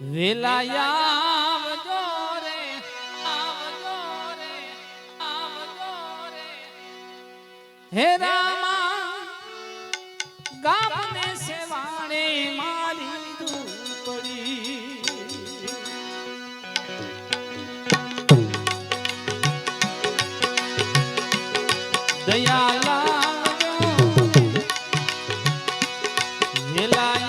વેલાયા રે, આવજો રે આવજો રે. હે રામા ગામને સેવાણે મારી ધૂપડી દયા લાવજો. વેલાયા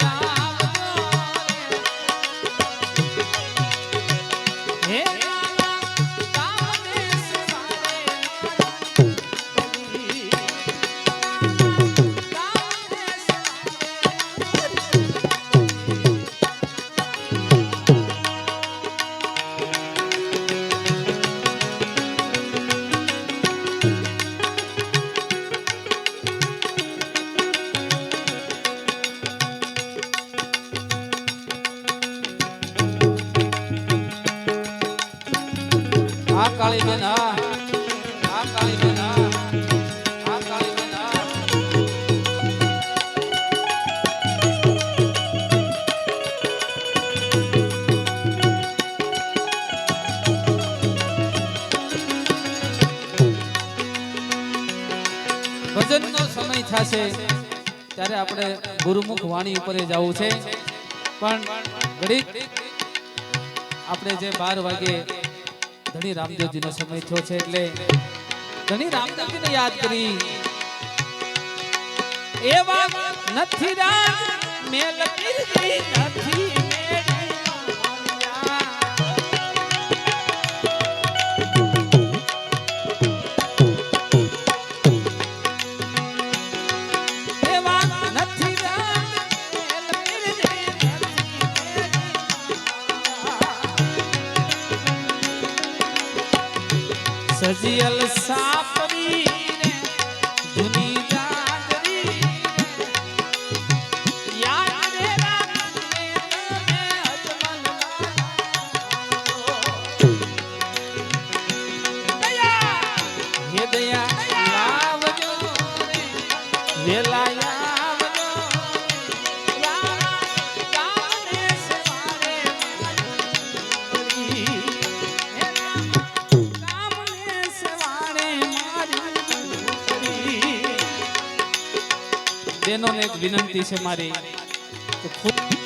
ભજનનો સમય થશે ત્યારે આપણે ગુરુમુખ વાણી ઉપર જવું છે. પણ આપણે જે બાર વાગે ધણી રામદેવજીનો સમય થયો છે એટલે ધણી રામદેવજીને યાદ કરી. એવા નથી રામ મેલ કીધી વિનંતી છે મારી કે ખૂબ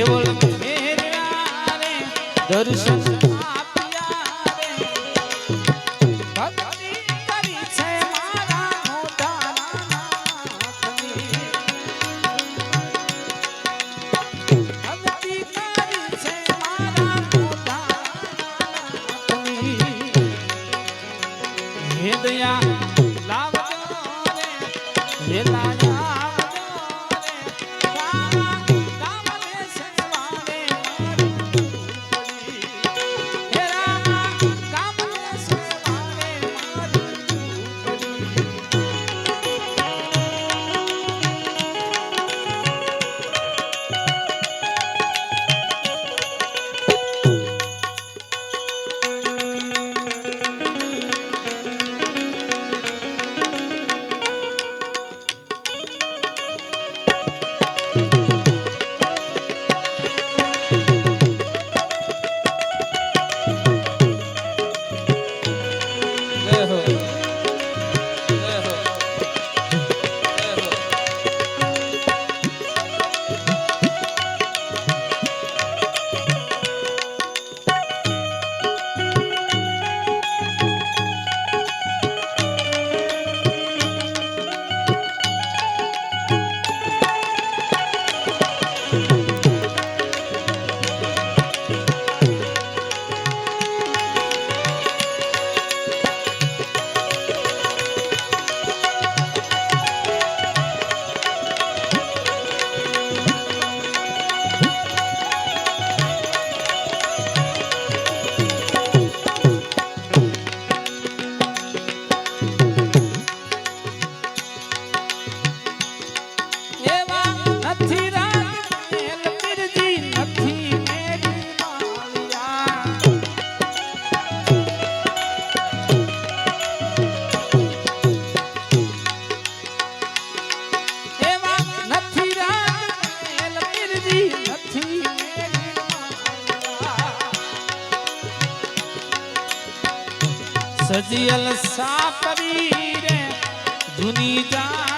દેવળ મેર્યા રે દર્શન આપ્યા. રે ભક્તિ કરી છે મારા મોઢાના ભક્તિ કરી છે મારા મોઢાના હે દયા લાવ રે હે સજિયલ સાપરી રે ધુની જા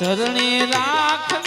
શરણી રાખ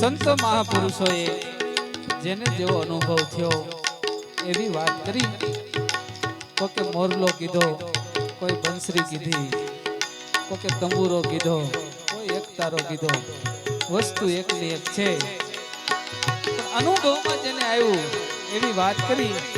સંતો મહાપુરુષોએ જેને જેવો અનુભવ થયો એવી વાત કરી. કોકે મોરલો કીધો, કોઈ બંસરી કીધી, કોકે તંબુરો કીધો, કોઈ એકતારો કીધો. વસ્તુ એકની એક છે. અનુભવમાં જેને આવ્યું એવી વાત કરી